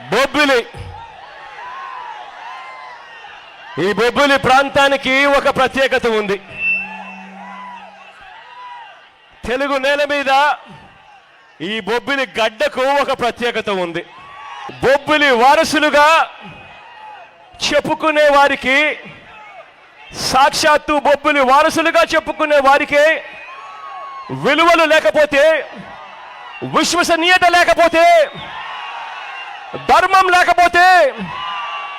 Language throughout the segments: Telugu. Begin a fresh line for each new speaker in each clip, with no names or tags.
బొబ్బిలి. ఈ బొబ్బిలి ప్రాంతానికి ఒక ప్రత్యేకత ఉంది. తెలుగు నేల మీద ఈ బొబ్బిలి గడ్డకు ఒక ప్రత్యేకత ఉంది. బొబ్బిలి వారసులుగా చెప్పుకునే వారికి సాక్షాత్తు బొబ్బిలి వారసులుగా చెప్పుకునే వారికి విలువలు లేకపోతే విశ్వసనీయత లేకపోతే ధర్మం లేకపోతే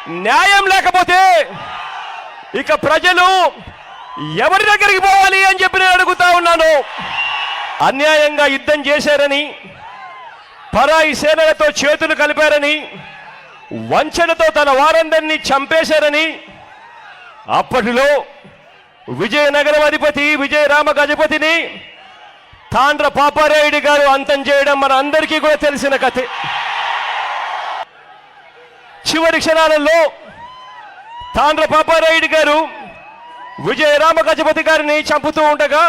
న్యాయం లేకపోతే ఇక ప్రజలు ఎవరి దగ్గరికి పోవాలి అని చెప్పి నేను అడుగుతా ఉన్నాను. అన్యాయంగా యుద్ధం చేశారని పరాయి సేనలతో చేతులు కలిపారని వంచనతో తన వారందరినీ చంపేశారని అప్పటిలో విజయనగరం అధిపతి విజయరామ గజపతిని తాండ్ర పాపారాయుడు గారు అంతం చేయడం మన అందరికీ కూడా తెలిసిన కథే. చివరి క్షణాలలో తాండ్ర పాపారాయుడు గారు విజయరామ గజపతి గారిని చంపుతూ ఉండగా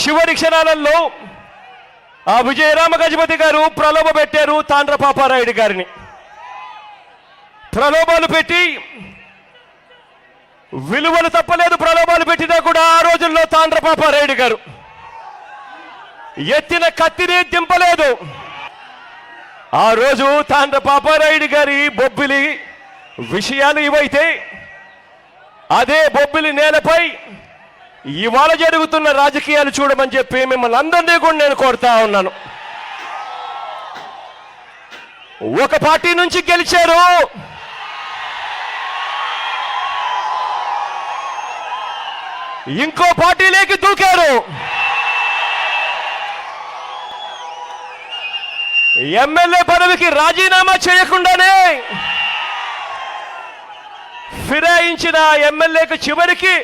చివరి క్షణాలలో ఆ విజయరామ గజపతి గారు ప్రలోభ పెట్టారు తాండ్ర పాపారాయుడు గారిని. ప్రలోభాలు పెట్టి విలువలు తప్పలేదు ప్రలోభాలు పెట్టినా కూడా ఆ రోజుల్లో తాండ్ర పాపారాయుడు గారు. ఎత్తిన కత్తిని దింపలేదు. ఆ రోజు తాండ్ర పాపారాయుడు గారి బొబ్బిలి విషయాలు ఇవైతే అదే బొబ్బిలి నేలపై ఇవాళ జరుగుతున్న రాజకీయాలు చూడమని చెప్పి మిమ్మల్ని అందరినీ కూడా నేను కోరుతా ఉన్నాను. ఒక పార్టీ నుంచి గెలిచారు. ఇంకో పార్టీలోకి దూకారు. ఎమ్మెల్యే పదవికి రాజీనామా చేయకుండానే ఫిరాయించిన ఎమ్మెల్యేకు చివరికి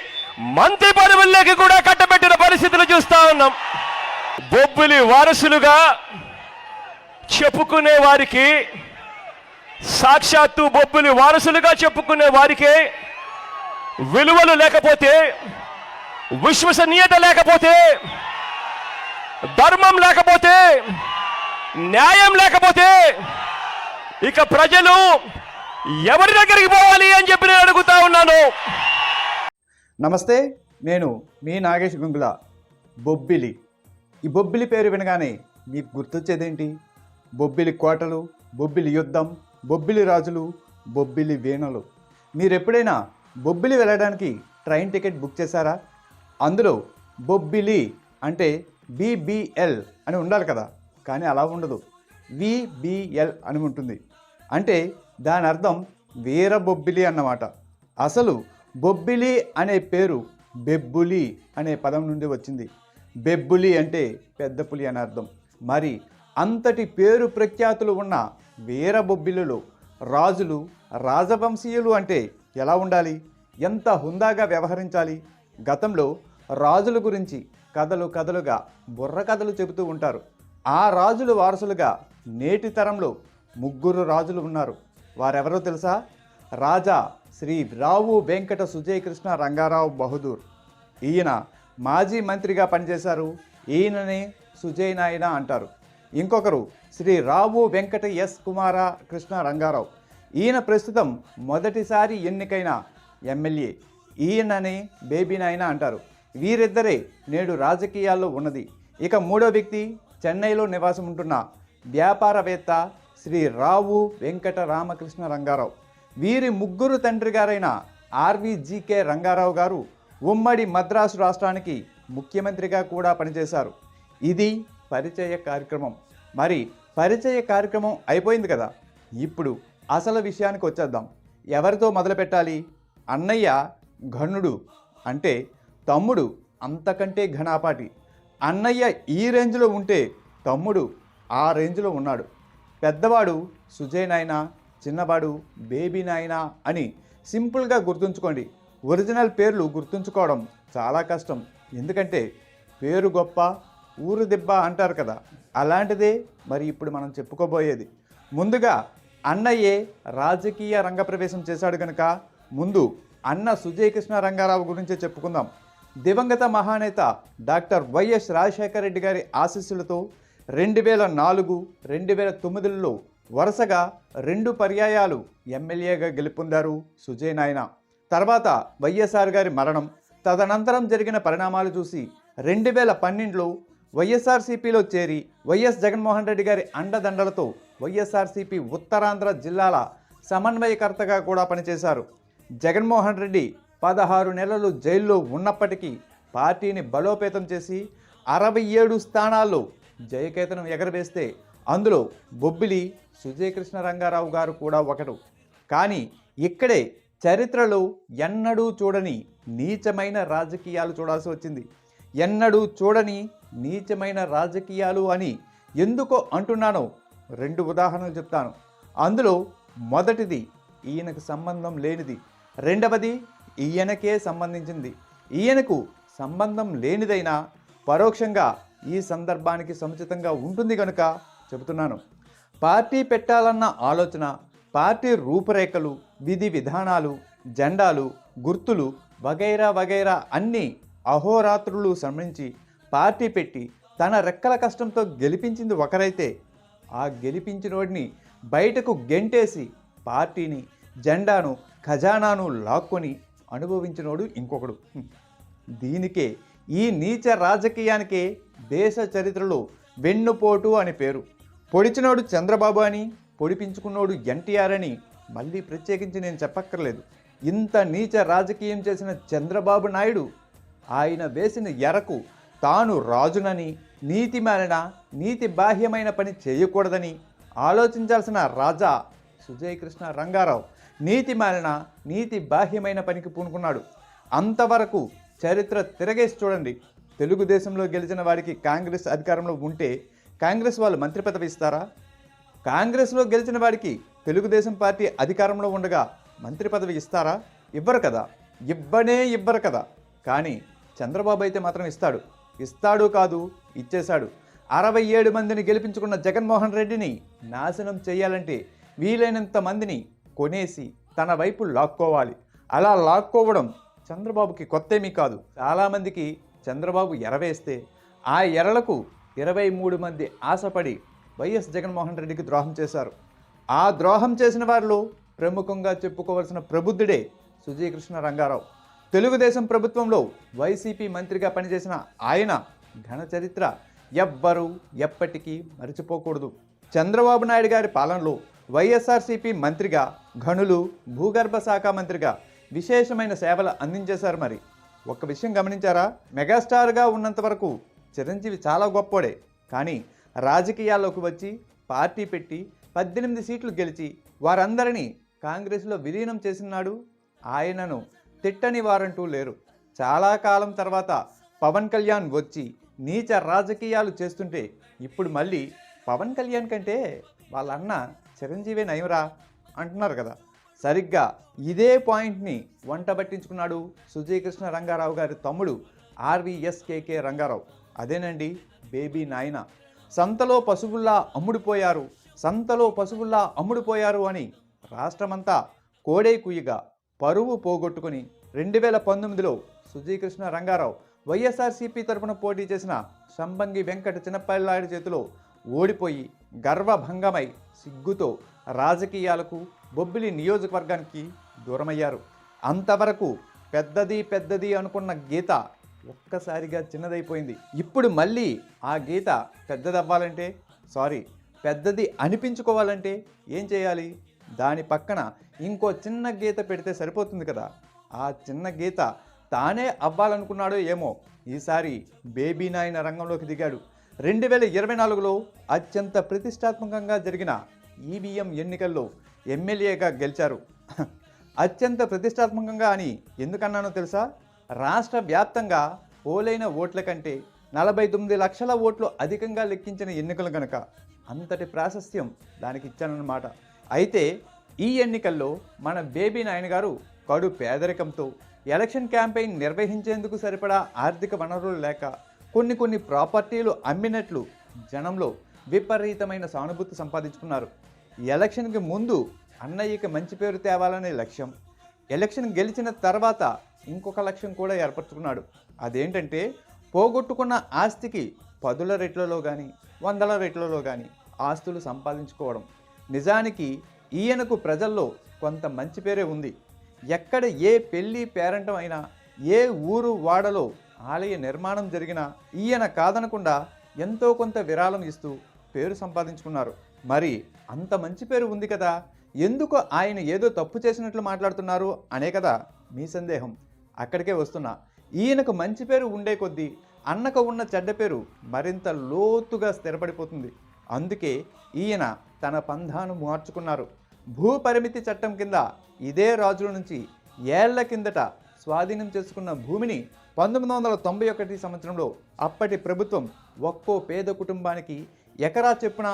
మంత్రి పదవుల్లోకి కూడా కట్టబెట్టిన పరిస్థితులు చూస్తా ఉన్నాం. బొబ్బిలి వారసులుగా చెప్పుకునే వారికి సాక్షాత్తు బొబ్బిలి వారసులుగా చెప్పుకునే వారికి విలువలు లేకపోతే విశ్వసనీయత లేకపోతే ధర్మం లేకపోతే న్యాయం లేకపోతే ఇక ప్రజలు ఎవరి దగ్గరికి పోవాలి అని చెప్పి నేను అడుగుతా ఉన్నాను.
నమస్తే నేను మీ నాగేష్ గుంగుల బొబ్బిలి. ఈ బొబ్బిలి పేరు వినగానే మీకు గుర్తొచ్చేదేంటి? బొబ్బిలి కోటలు బొబ్బిలి యుద్ధం బొబ్బిలి రాజులు బొబ్బిలి వీణలు. మీరు ఎప్పుడైనా బొబ్బిలి వెళ్ళడానికి ట్రైన్ టికెట్ బుక్ చేశారా? అందులో బొబ్బిలి అంటే బీబీఎల్ అని ఉండాలి కదా. కానీ అలా ఉండదు. విబిఎల్ అని ఉంటుంది. అంటే దాని అర్థం వీర బొబ్బిలి అన్నమాట. అసలు బొబ్బిలి అనే పేరు బెబ్బులి అనే పదం నుండి వచ్చింది. బెబ్బులి అంటే పెద్ద పులి అని అర్థం. మరి అంతటి పేరు ప్రఖ్యాతులు ఉన్న వీరబొబ్బిలులు రాజులు రాజవంశీయులు అంటే ఎలా ఉండాలి? ఎంత హుందాగా వ్యవహరించాలి? గతంలో రాజుల గురించి కథలు కథలుగా బుర్ర కథలు చెబుతూ ఉంటారు. ఆ రాజులు వారసులుగా నేటి తరంలో ముగ్గురు రాజులు ఉన్నారు. వారెవరో తెలుసా? రాజా శ్రీ రావు వెంకట సుజయ్ కృష్ణ రంగారావు బహదూర్. ఈయన మాజీ మంత్రిగా పనిచేశారు. ఈయననే సుజయ్ నాయన అంటారు. ఇంకొకరు శ్రీ రావు వెంకట ఎస్ కుమార కృష్ణ రంగారావు. ఈయన ప్రస్తుతం మొదటిసారి ఎన్నికైన ఎమ్మెల్యే. ఈయనని బేబీ నాయన అంటారు. వీరిద్దరే నేడు రాజకీయాల్లో ఉన్నది. ఇక మూడో వ్యక్తి చెన్నైలో నివాసం ఉంటున్న వ్యాపారవేత్త శ్రీ రావు వెంకట రామకృష్ణ రంగారావు. వీరి ముగ్గురు తండ్రి గారైన ఆర్వీజీకే రంగారావు గారు ఉమ్మడి మద్రాసు రాష్ట్రానికి ముఖ్యమంత్రిగా కూడా పనిచేశారు. ఇది పరిచయ కార్యక్రమం. మరి పరిచయ కార్యక్రమం అయిపోయింది కదా? ఇప్పుడు అసలు విషయానికి వచ్చేద్దాం. ఎవరితో మొదలుపెట్టాలి అన్నయ్య ఘనుడు అంటే తమ్ముడు అంతకంటే ఘనాపాటి. అన్నయ్య ఈ రేంజ్లో ఉంటే తమ్ముడు ఆ రేంజ్లో ఉన్నాడు. పెద్దవాడు సుజయ్ నాయన చిన్నవాడు బేబీ నాయన అని సింపుల్గా గుర్తుంచుకోండి. ఒరిజినల్ పేర్లు గుర్తుంచుకోవడం చాలా కష్టం. ఎందుకంటే పేరు గొప్ప ఊరు దెబ్బ అంటారు కదా అలాంటిదే మరి ఇప్పుడు మనం చెప్పుకోబోయేది. ముందుగా అన్నయ్యే రాజకీయ రంగప్రవేశం చేశాడు కనుక ముందు అన్న సుజయ్ కృష్ణ రంగారావు గురించే చెప్పుకుందాం. దివంగత మహానేత డాక్టర్ వైఎస్ రాజశేఖర రెడ్డి గారి ఆశీస్సులతో రెండు వేల నాలుగు రెండు వేల తొమ్మిదిలో వరుసగా రెండు పర్యాయాలు ఎమ్మెల్యేగా గెలుపొందారు సుజయ్ నాయన. తర్వాత వైఎస్ఆర్ గారి మరణం తదనంతరం జరిగిన పరిణామాలు చూసి రెండు వేల పన్నెండులో వైఎస్ఆర్సీపీలో చేరి వైఎస్ జగన్మోహన్ రెడ్డి గారి అండదండలతో వైఎస్ఆర్సీపీ ఉత్తరాంధ్ర జిల్లాల సమన్వయకర్తగా కూడా పనిచేశారు. జగన్మోహన్ రెడ్డి పదహారు నెలలు జైల్లో ఉన్నప్పటికీ పార్టీని బలోపేతం చేసి అరవై ఏడు స్థానాల్లో జయకేతనం ఎగరవేస్తే అందులో బొబ్బిలి సుజయకృష్ణ రంగారావు గారు కూడా ఒకడు కానీ ఇక్కడే చరిత్రలో ఎన్నడూ చూడని నీచమైన రాజకీయాలు చూడాల్సి వచ్చింది. ఎన్నడూ చూడని నీచమైన రాజకీయాలు అని ఎందుకో అంటున్నానో రెండు ఉదాహరణలు చెప్తాను. అందులో మొదటిది ఈయనకు సంబంధం లేనిది. రెండవది ఈయనకే సంబంధించింది. ఈయనకు సంబంధం లేనిదైనా పరోక్షంగా ఈ సందర్భానికి సముచితంగా ఉంటుంది కనుక చెబుతున్నాను. పార్టీ పెట్టాలన్న ఆలోచన పార్టీ రూపురేఖలు విధి విధానాలు జెండాలు గుర్తులు వగైరా వగైరా అన్నీ అహోరాత్రులు శ్రమించి పార్టీ పెట్టి తన రెక్కల కష్టంతో గెలిపించింది ఒకరైతే ఆ గెలిపించినోడిని బయటకు గెంటేసి పార్టీని జెండాను ఖజానాను లాక్కొని అనుభవించినోడు ఇంకొకడు. దీనికే ఈ నీచ రాజకీయానికే దేశ చరిత్రలో వెన్నుపోటు అని పేరు. పొడిచినోడు చంద్రబాబు అని పొడిపించుకున్నోడు ఎన్టీఆర్ అని మళ్ళీ ప్రత్యేకించి నేను చెప్పక్కర్లేదు. ఇంత నీచ రాజకీయం చేసిన చంద్రబాబు నాయుడు ఆయన వేసిన ఎరకు తాను రాజునని నీతి మాలిన నీతి బాహ్యమైన పని చేయకూడదని ఆలోచించాల్సిన రాజా సుజయ్ కృష్ణ రంగారావు. నీతి మాలిన నీతి బాహ్యమైన పనికి పూనుకున్నాడు. అంతవరకు చరిత్ర తిరగేసి చూడండి. తెలుగుదేశంలో గెలిచిన వాడికి కాంగ్రెస్ అధికారంలో ఉంటే కాంగ్రెస్ వాళ్ళు మంత్రి పదవి ఇస్తారా? కాంగ్రెస్లో గెలిచిన వాడికి తెలుగుదేశం పార్టీ అధికారంలో ఉండగా మంత్రి పదవి ఇస్తారా? ఇవ్వరు కదా. ఇవ్వనే ఇవ్వరు కదా. కానీ చంద్రబాబు అయితే మాత్రం ఇస్తాడు. ఇస్తాడు కాదు ఇచ్చేశాడు. అరవై ఏడు మందిని గెలిపించుకున్న జగన్మోహన్ రెడ్డిని నాశనం చేయాలంటే వీలైనంత మందిని కొనేసి తన వైపు లాక్కోవాలి. అలా లాక్కోవడం చంద్రబాబుకి కొత్తేమీ కాదు. చాలామందికి చంద్రబాబు ఎరవేస్తే ఆ ఎరలకు ఇరవై మూడు మంది ఆశపడి వైఎస్ జగన్మోహన్ రెడ్డికి ద్రోహం చేశారు. ఆ ద్రోహం చేసిన వారిలో ప్రముఖంగా చెప్పుకోవలసిన ప్రబుద్ధుడే సుజయకృష్ణ రంగారావు. తెలుగుదేశం ప్రభుత్వంలో వైసీపీ మంత్రిగా పనిచేసిన ఆయన ఘన చరిత్ర ఎవ్వరూ ఎప్పటికీ మరిచిపోకూడదు. చంద్రబాబు నాయుడు గారి పాలనలో వైఎస్ఆర్సీపీ మంత్రిగా ఘనులు భూగర్భ శాఖ మంత్రిగా విశేషమైన సేవలు అందించేశారు మరి. ఒక్క విషయం గమనించారా? మెగాస్టార్గా ఉన్నంత వరకు చిరంజీవి చాలా గొప్పోడే. కానీ రాజకీయాల్లోకి వచ్చి పార్టీ పెట్టి పద్దెనిమిది సీట్లు గెలిచి వారందరినీ కాంగ్రెస్లో విలీనం చేసినాడు ఆయనను తిట్టని వారంటూ లేరు. చాలా కాలం తర్వాత పవన్ కళ్యాణ్ వచ్చి నీచ రాజకీయాలు చేస్తుంటే ఇప్పుడు మళ్ళీ పవన్ కళ్యాణ్ కంటే వాళ్ళ అన్న చిరంజీవి నయమరా? అంటున్నారు కదా. సరిగ్గా ఇదే పాయింట్ని వంట పట్టించుకున్నాడు సుజయకృష్ణ రంగారావు గారి తమ్ముడు ఆర్వీఎస్కేకే రంగారావు. అదేనండి బేబీ నాయన. సంతలో పశువుల్లా అమ్ముడుపోయారు. సంతలో పశువుల్లా అమ్ముడుపోయారు అని రాష్ట్రమంతా కోడే కుయ్యగా పరువు పోగొట్టుకుని రెండు వేల పంతొమ్మిదిలో సుజయకృష్ణ రంగారావు వైఎస్ఆర్సీపీ తరపున పోటీ చేసిన సంబంగి వెంకట చిన్నపల్లాడి చేతిలో ఓడిపోయి గర్వభంగమై సిగ్గుతో రాజకీయాలకు బొబ్బిలి నియోజకవర్గానికి దూరమయ్యారు. అంతవరకు పెద్దది పెద్దది అనుకున్న గీత ఒక్కసారిగా చిన్నదైపోయింది. ఇప్పుడు మళ్ళీ ఆ గీత పెద్దదవ్వాలంటే సారీ పెద్దది అనిపించుకోవాలంటే ఏం చేయాలి? దాని పక్కన ఇంకో చిన్న గీత పెడితే సరిపోతుంది కదా. ఆ చిన్న గీత తానే అవ్వాలనుకున్నాడో ఏమో. ఈసారి బేబీ నాయన రంగంలోకి దిగాడు. రెండు వేల ఇరవై నాలుగులో అత్యంత ప్రతిష్టాత్మకంగా జరిగిన ఈవీఎం ఎన్నికల్లో ఎమ్మెల్యేగా గెలిచారు. అత్యంత ప్రతిష్టాత్మకంగా అని ఎందుకన్నానో తెలుసా? రాష్ట్ర వ్యాప్తంగా పోలైన ఓట్ల కంటే నలభై తొమ్మిది లక్షల ఓట్లు అధికంగా లెక్కించిన ఎన్నికలు కనుక అంతటి ప్రాశస్త్యం దానికి ఇచ్చానన్నమాట. అయితే ఈ ఎన్నికల్లో మన బేబీ నాయన గారు కడు పేదరికంతో ఎలక్షన్ క్యాంపెయిన్ నిర్వహించేందుకు సరిపడా ఆర్థిక వనరులు లేక కొన్ని కొన్ని ప్రాపర్టీలు అమ్మినట్లు జనంలో విపరీతమైన సానుభూతి సంపాదించుకున్నారు. ఎలక్షన్కి ముందు అన్నయ్యకి మంచి పేరు తేవాలనే లక్ష్యం. ఎలక్షన్ గెలిచిన తర్వాత ఇంకొక లక్ష్యం కూడా ఏర్పరచుకున్నాడు. అదేంటంటే పోగొట్టుకున్న ఆస్తికి పదుల రెట్లలో కానీ వందల రెట్లలో కానీ ఆస్తులు సంపాదించుకోవడం. నిజానికి ఈయనకు ప్రజల్లో కొంత మంచి పేరే ఉంది. ఎక్కడ ఏ పెళ్ళి పేరంటం అయినా ఏ ఊరు వాడలో ఆలయ నిర్మాణం జరిగినా ఈయన కాదనకుండా ఎంతో కొంత విరాళం ఇస్తూ పేరు సంపాదించుకున్నారు. మరి అంత మంచి పేరు ఉంది కదా ఎందుకు ఆయన ఏదో తప్పు చేసినట్లు మాట్లాడుతున్నారు అనే కదా మీ సందేహం. అక్కడికే వస్తున్నా ఈయనకు మంచి పేరు ఉండే కొద్దీ అన్నకు ఉన్న చెడ్డ పేరు మరింత లోతుగా స్థిరపడిపోతుంది. అందుకే ఈయన తన పంధాను మార్చుకున్నారు. భూపరిమితి చట్టం కింద ఇదే రాజుల నుంచి ఏళ్ళ కిందట స్వాధీనం చేసుకున్న భూమిని పంతొమ్మిది వందల తొంభై ఒకటి సంవత్సరంలో అప్పటి ప్రభుత్వం ఒక్కో పేద కుటుంబానికి ఎకరా చెప్పున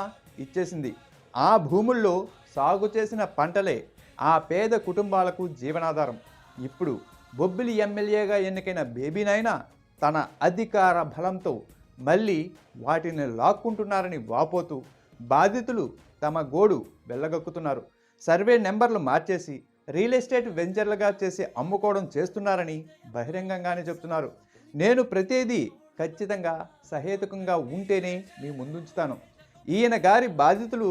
ఇచ్చేసింది. ఆ భూముల్లో సాగు చేసిన పంటలే ఆ పేద కుటుంబాలకు జీవనాధారం. ఇప్పుడు బొబ్బిలి ఎమ్మెల్యేగా ఎన్నికైన బేబీనైనా తన అధికార బలంతో మళ్ళీ వాటిని లాక్కుంటున్నారని వాపోతూ బాధితులు తమ గోడు వెళ్ళగక్కుతున్నారు సర్వే నెంబర్లు మార్చేసి రియల్ ఎస్టేట్ వెంచర్లుగా చేసి అమ్ముకోవడం చేస్తున్నారని బహిరంగంగానే చెప్తున్నారు. నేను ప్రతిదీ ఖచ్చితంగా సహేతుకంగా ఉంటేనే మీ ముందుంచుతాను. ఈయన గారి బాధితులు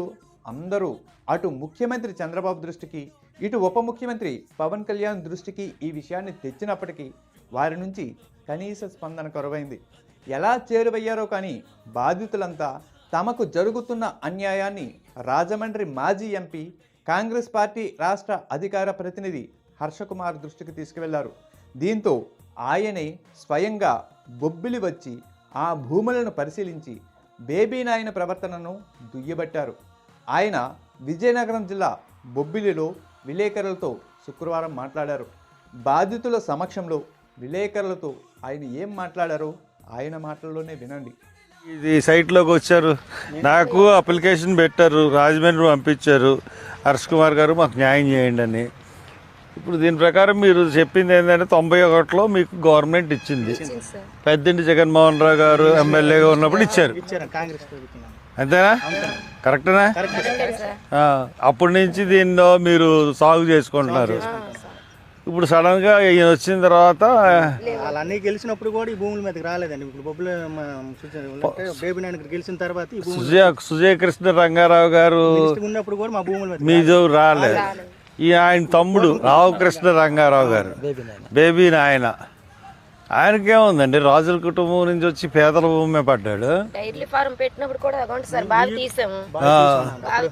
అందరూ అటు ముఖ్యమంత్రి చంద్రబాబు దృష్టికి ఇటు ఉప ముఖ్యమంత్రి పవన్ కళ్యాణ్ దృష్టికి ఈ విషయాన్ని తెచ్చినప్పటికీ వారి నుంచి కనీస స్పందన కొరవైంది. ఎలా చేరువయ్యారో కానీ బాధితులంతా తమకు జరుగుతున్న అన్యాయాన్ని రాజమండ్రి మాజీ ఎంపీ కాంగ్రెస్ పార్టీ రాష్ట్ర అధికార ప్రతినిధి హర్షకుమార్ దృష్టికి తీసుకువెళ్ళారు. దీంతో ఆయనే స్వయంగా బొబ్బిలి వచ్చి ఆ భూములను పరిశీలించి బేబీ నాయన ప్రవర్తనను దుయ్యబట్టారు. ఆయన విజయనగరం జిల్లా బొబ్బిలిలో విలేకరులతో శుక్రవారం మాట్లాడారు. బాధితుల సమక్షంలో విలేకరులతో ఆయన ఏం మాట్లాడారో ఆయన మాటల్లోనే వినండి.
ఇది సైట్లోకి వచ్చారు. నాకు అప్లికేషన్ పెట్టారు. రాజమండ్రి పంపించారు. హర్ష్ కుమార్ గారు మాకు న్యాయం చేయండి అని. ఇప్పుడు దీని ప్రకారం మీరు చెప్పింది ఏంటంటే తొంభై ఒకటిలో మీకు గవర్నమెంట్ ఇచ్చింది. పెద్దింటి జగన్మోహన్ రావు గారు ఎమ్మెల్యేగా ఉన్నప్పుడు ఇచ్చారు.
ఇచ్చారు కాంగ్రెస్ ప్రభుత్వం.
అంతేనా? కరెక్టేనా? ఆ, అప్పటి నుంచి దీనిలో మీరు సాగు చేసుకుంటున్నారు ఇప్పుడు సడన్గా ఈయన వచ్చిన తర్వాత
వాళ్ళన్నీ గెలిచినప్పుడు కూడా ఈ భూముల మీదకి రాలేదండి. ఇప్పుడు బొబ్బులు అంటే బేబీ నాయన ఇక్కడ గెలిచిన తర్వాత
సుజయ సుజయకృష్ణ రంగారావు గారు
ఉన్నప్పుడు కూడా మా భూముల మీద
మీదో రాలేదు. ఈ ఆయన తమ్ముడు రామకృష్ణ రంగారావు గారు. బేబీ నాయన. ఆయనకేముందండి రాజుల కుటుంబం నుంచి వచ్చి పేదల భూమి పడ్డాడు.
డైరీ ఫారం పెట్టినప్పుడు కూడా అకౌంట్ సార్ బాగా తీసాము.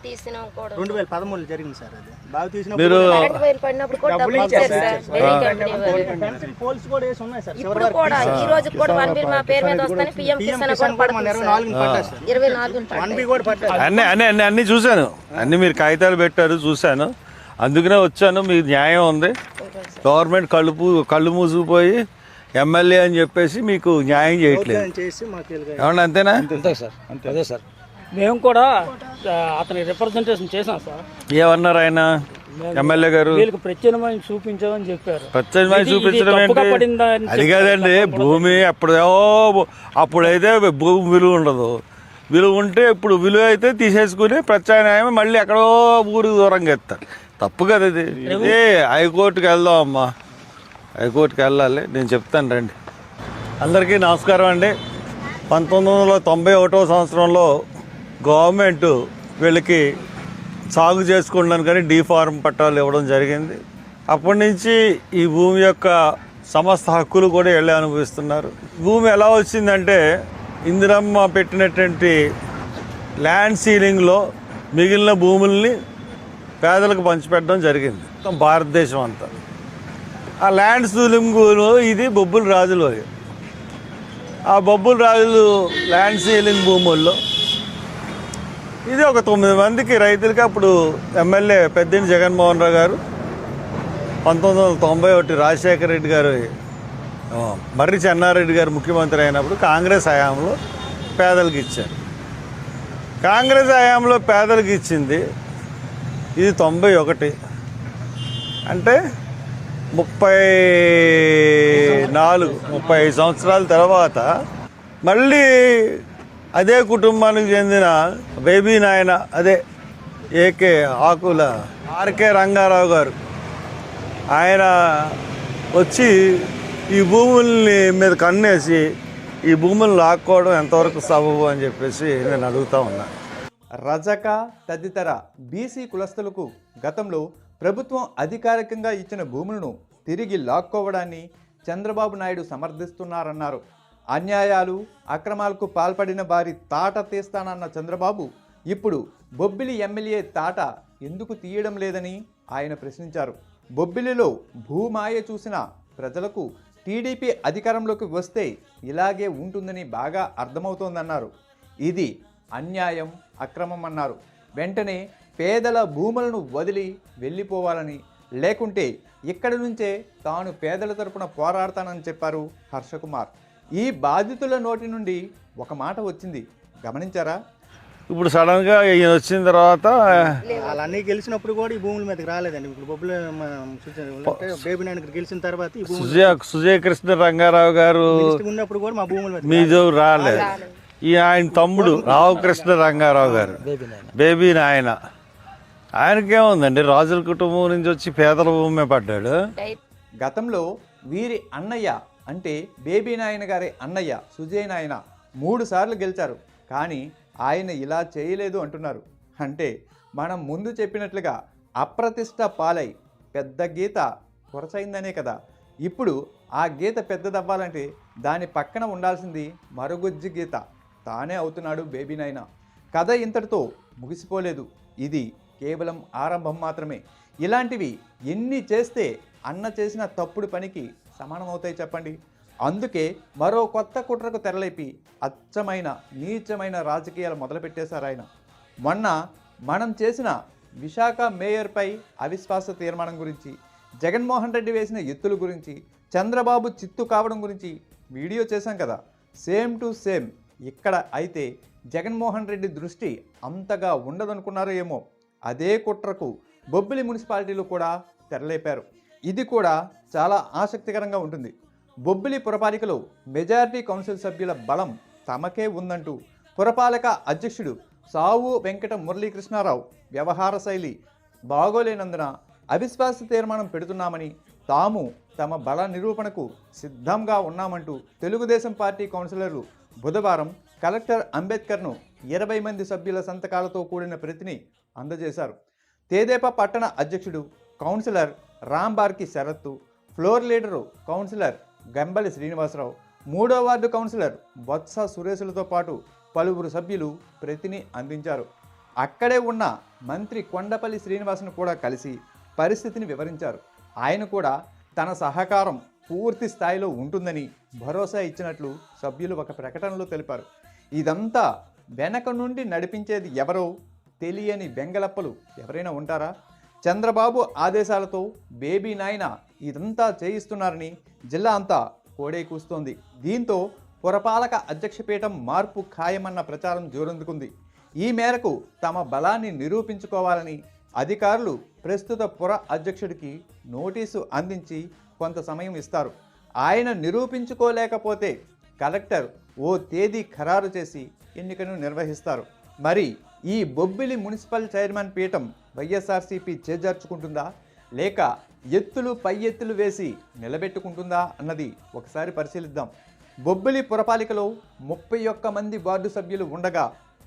తీసినాం కూడా.
రెండు వేల పదమూడులో జరిగింది సార్ అది. బాగా తీసినప్పుడు
మీరు
కరెంట్ వైర్ పడినప్పుడు కూడా డబ్బులు ఇచ్చారు సార్. వేరే కంపెనీ వాళ్ళు.
పెన్షన్ పోల్స్ కూడా వేసి ఉన్నాయి సార్.
ఇప్పుడు కూడా ఈ రోజు కూడా వన్ బి మా పేరు మీద వస్తానే పిఎం కిసాన్ కూడా
కూడా మన ఇరవై
పడుతుంది సార్.
నాలుగు పడ్డా సార్.
ఇరవై నాలుగు
వన్ బి కూడా పడ్డా
అన్నీ అన్నీ అన్నీ అన్నీ చూశాను. అన్నీ మీరు కాగితాలు పెట్టారు చూశాను. అందుకనే వచ్చాను. మీకు న్యాయం ఉంది. గవర్నమెంట్ కళ్ళు కళ్ళు మూసుకుపోయి ఎమ్మెల్యే అని చెప్పేసి మీకు న్యాయం చేయట్లేదు. ఏమన్నా అంతేనా?
అంతే సార్ అంతే. అదే సార్. మేము కూడా అతని రిప్రజెంటేషన్ చేసాం సార్.
ఏమన్నారు ఆయన? ఎమ్మెల్యే గారు?
వీళ్ళకి ప్రత్యేకమైన చూపించామని చెప్పారు. ఇది
చూపించడం ఏంటి? అది. కాదండి భూమి అప్పుడేమో అప్పుడైతే భూమి విలువ ఉండదు. విలువ ఉంటే ఇప్పుడు విలువ అయితే తీసేసుకుని ప్రత్యామ్నాయం మళ్ళీ ఎక్కడో ఊరికి దూరంగా ఎత్తారు. తప్పు కదా ఇది. ఇది హైకోర్టుకి వెళ్దాం అమ్మా. హైకోర్టుకి వెళ్ళాలి. నేను చెప్తాను రండి. అందరికీ నమస్కారం అండి. పంతొమ్మిది వందల తొంభై ఒకటో సంవత్సరంలో గవర్నమెంట్ వీళ్ళకి సాగు చేసుకుంటాను కానీ డీ ఫార్మ్ పట్టాలు ఇవ్వడం జరిగింది. అప్పటి నుంచి ఈ భూమి యొక్క సమస్త హక్కులు కూడా వెళ్ళి అనుభవిస్తున్నారు. భూమి ఎలా వచ్చిందంటే ఇందిరమ్మ పెట్టినటువంటి ల్యాండ్ సీలింగ్లో మిగిలిన భూముల్ని పేదలకు పంచిపెట్టడం జరిగింది. మొత్తం భారతదేశం అంతా. ఆ ల్యాండ్ సీలింగ్ ఇది బొబ్బుల రాజులు ఆ బొబ్బుల రాజులు ల్యాండ్ సీలింగ్ భూముల్లో. ఇది ఒక తొమ్మిది మందికి రైతులకి అప్పుడు ఎమ్మెల్యే పెద్దిని జగన్మోహన్ రావు గారు పంతొమ్మిది వందల తొంభై ఒకటి రాజశేఖర రెడ్డి గారు మర్రి చెన్నారెడ్డి గారు ముఖ్యమంత్రి అయినప్పుడు కాంగ్రెస్ హయాంలో పేదలకు ఇచ్చారు. కాంగ్రెస్ హయాంలో పేదలకు ఇచ్చింది ఇది తొంభై ఒకటి. అంటే ముప్పై నాలుగు ముప్పై సంవత్సరాల తర్వాత మళ్ళీ అదే కుటుంబానికి చెందిన బేబీ నాయన అదే ఏకే ఆకుల ఆర్కే రంగారావు గారు ఆయన వచ్చి ఈ భూముల్ని మీద కన్నేసి ఈ భూములు లాక్కోవడం ఎంతవరకు సబబు అని చెప్పేసి నేను అడుగుతా ఉన్నా.
రజక తదితర బీసీ కులస్తులకు గతంలో ప్రభుత్వం అధికారికంగా ఇచ్చిన భూములను తిరిగి లాక్కోవడాన్ని చంద్రబాబు నాయుడు సమర్థిస్తున్నారన్నారు. అన్యాయాలు అక్రమాలకు పాల్పడిన వారి తాట తీస్తానన్న చంద్రబాబు ఇప్పుడు బొబ్బిలి ఎమ్మెల్యే తాట ఎందుకు తీయడం లేదని ఆయన ప్రశ్నించారు. బొబ్బిలిలో భూమాయ చూసిన ప్రజలకు టీడీపీ అధికారంలోకి వస్తే ఇలాగే ఉంటుందని బాగా అర్థమవుతోందన్నారు. ఇది అన్యాయం అక్రమం అన్నారు. వెంటనే పేదల భూములను వదిలి వెళ్ళిపోవాలని లేకుంటే ఇక్కడి నుంచే తాను పేదల తరపున పోరాడతానని చెప్పారు హర్షకుమార్. ఈ బాధితుల నోటి నుండి ఒక మాట వచ్చింది. గమనించారా?
ఇప్పుడు సడన్గా ఈయన వచ్చిన తర్వాత
వాళ్ళన్నీ గెలిచినప్పుడు కూడా ఈ భూముల మీదకి రాలేదండి. ఇప్పుడు బొబ్బులు అంటే బేబీ నాయన గెలిచిన తర్వాత
సుజయ సుజయ కృష్ణ రంగారావు గారు
ఉన్నప్పుడు కూడా మా భూముల మీద
మీదో రాలేదు. ఈ ఆయన తమ్ముడు రామకృష్ణ రంగారావు గారు. బేబీ నాయన. ఆయనకేముందండి రాజుల కుటుంబం నుంచి వచ్చి పేదల భూమి పడ్డాడు.
గతంలో వీరి అన్నయ్య అంటే బేబీ నాయన గారి అన్నయ్య సుజయ్ నాయన మూడు సార్లు గెలిచారు. కానీ ఆయన ఇలా చేయలేదు అంటున్నారు. అంటే మనం ముందు చెప్పినట్లుగా అప్రతిష్ట పాలై పెద్ద గీత కొరసైందనే కదా. ఇప్పుడు ఆ గీత పెద్దదవ్వాలంటే దాని పక్కన ఉండాల్సింది మరుగుజ్జి గీత. తానే అవుతున్నాడు బేబీ నాయన. కథ ఇంతటితో ముగిసిపోలేదు. ఇది కేవలం ఆరంభం మాత్రమే. ఇలాంటివి ఎన్ని చేస్తే అన్న చేసిన తప్పుడు పనికి సమానమవుతాయి చెప్పండి. అందుకే మరో కొత్త కుట్రకు తెరలేపి అచ్చమైన నీచమైన రాజకీయాలు మొదలుపెట్టేశారు ఆయన. మొన్న మనం చేసిన విశాఖ మేయర్పై అవిశ్వాస తీర్మానం గురించి జగన్మోహన్ రెడ్డి వేసిన ఎత్తుల గురించి చంద్రబాబు చిత్తు కావడం గురించి వీడియో చేశాం కదా. సేమ్ టు సేమ్ ఇక్కడ అయితే జగన్మోహన్ రెడ్డి దృష్టి అంతగా ఉండదనుకున్నారో ఏమో. అదే కుట్రకు బొబ్బిలి మున్సిపాలిటీలో కూడా తెరలేపారు. ఇది కూడా చాలా ఆసక్తికరంగా ఉంటుంది. బొబ్బిలి పురపాలికలో మెజారిటీ కౌన్సిల్ సభ్యుల బలం తమకే ఉందంటూ పురపాలక అధ్యక్షుడు సావు వెంకట మురళీకృష్ణారావు వ్యవహార శైలి బాగోలేనందున అవిశ్వాస తీర్మానం పెడుతున్నామని తాము తమ బల నిరూపణకు సిద్ధంగా ఉన్నామంటూ తెలుగుదేశం పార్టీ కౌన్సిలర్లు బుధవారం కలెక్టర్ అంబేద్కర్ను ఇరవై మంది సభ్యుల సంతకాలతో కూడిన ప్రతిని అందజేశారు. తేదేపా పట్టణ అధ్యక్షుడు councillor Rambarki Sarath floor leader councillor Gambali Srinivasarao మూడో వార్డు కౌన్సిలర్ బొత్స సురేశులతో పాటు పలువురు సభ్యులు ప్రతిని అందించారు. అక్కడే ఉన్న మంత్రి కొండపల్లి శ్రీనివాసును కూడా కలిసి పరిస్థితిని వివరించారు. ఆయన కూడా తన సహకారం పూర్తి స్థాయిలో ఉంటుందని భరోసా ఇచ్చినట్లు సభ్యులు ఒక ప్రకటనలో తెలిపారు. ఇదంతా వెనక నుండి నడిపించేది ఎవరో తెలియని బెంగలప్పలు ఎవరైనా ఉంటారా? చంద్రబాబు ఆదేశాలతో బేబీ నాయన ఇదంతా చేయిస్తున్నారని జిల్లా అంతా కోడే కూస్తోంది. దీంతో పురపాలక అధ్యక్షపీఠం మార్పు ఖాయమన్న ప్రచారం జోరందుకుంది. ఈ మేరకు తమ బలాన్ని నిరూపించుకోవాలని అధికారులు ప్రస్తుత పుర అధ్యక్షుడికి నోటీసు అందించి కొంత సమయం ఇస్తారు. ఆయన నిరూపించుకోలేకపోతే కలెక్టర్ ఓ తేదీ ఖరారు చేసి ఎన్నికను నిర్వహిస్తారు. మరి ఈ బొబ్బిలి మున్సిపల్ చైర్మన్ పీఠం వైఎస్ఆర్సీపీ చేజార్చుకుంటుందా? లేక ఎత్తులు పై ఎత్తులు వేసి నిలబెట్టుకుంటుందా అన్నది ఒకసారి పరిశీలిద్దాం. బొబ్బిలి పురపాలికలో ముప్పై ఒక్క మంది వార్డు సభ్యులు ఉండగా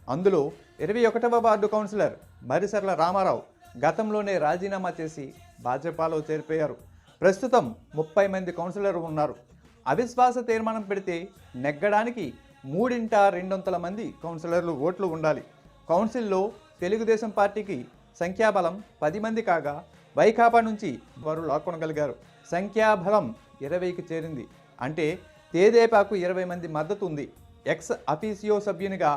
అందులో ఇరవై ఒకటవ వార్డు కౌన్సిలర్ మరిసర్ల రామారావు గతంలోనే రాజీనామా చేసి భాజపాలో చేరిపోయారు. ప్రస్తుతం ముప్పై మంది కౌన్సిలర్ ఉన్నారు. అవిశ్వాస తీర్మానం పెడితే నెగ్గడానికి మూడింట రెండొంతల మంది కౌన్సిలర్లు ఓట్లు ఉండాలి. కౌన్సిల్లో తెలుగుదేశం పార్టీకి సంఖ్యాబలం పది మంది కాగా వైకాపా నుంచి వారు లాక్కొనగలిగారు. సంఖ్యాబలం ఇరవైకి చేరింది. అంటే తేదేపాకు ఇరవై మంది మద్దతు ఉంది ఎక్స్ అఫీసియో సభ్యునిగా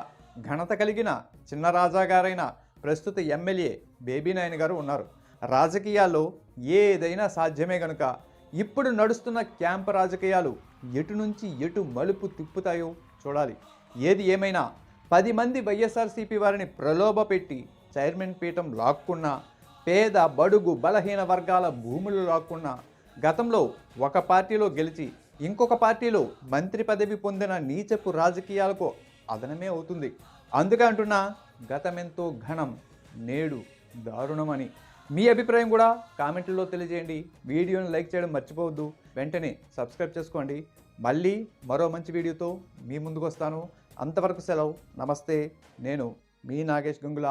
ఘనత కలిగిన చిన్నరాజా గారైన ప్రస్తుత ఎమ్మెల్యే బేబీ నాయన గారు ఉన్నారు. రాజకీయాల్లో ఏదైనా సాధ్యమే గనుక ఇప్పుడు నడుస్తున్న క్యాంప్ రాజకీయాలు ఎటు నుంచి ఎటు మలుపు తిప్పుతాయో చూడాలి. ఏది ఏమైనా పది మంది వైఎస్ఆర్సీపీ వారిని ప్రలోభపెట్టి చైర్మన్ పీఠం లాక్కున్నా పేద బడుగు బలహీన వర్గాల భూములు లాక్కున్నా గతంలో ఒక పార్టీలో గెలిచి ఇంకొక పార్టీలో మంత్రి పదవి పొందిన నీచపు రాజకీయాలకు అదనమే అవుతుంది. అందుకే అంటున్నా గతమెంతో ఘనం నేడు దారుణమని. మీ అభిప్రాయం కూడా కామెంట్లలో తెలియజేయండి. వీడియోని లైక్ చేయడం మర్చిపోవద్దు. వెంటనే సబ్స్క్రైబ్ చేసుకోండి. మళ్ళీ మరో మంచి వీడియోతో మీ ముందుకు వస్తాను. అంతవరకు సెలవు. నమస్తే నేను మీ నాగేష్ గంగుల.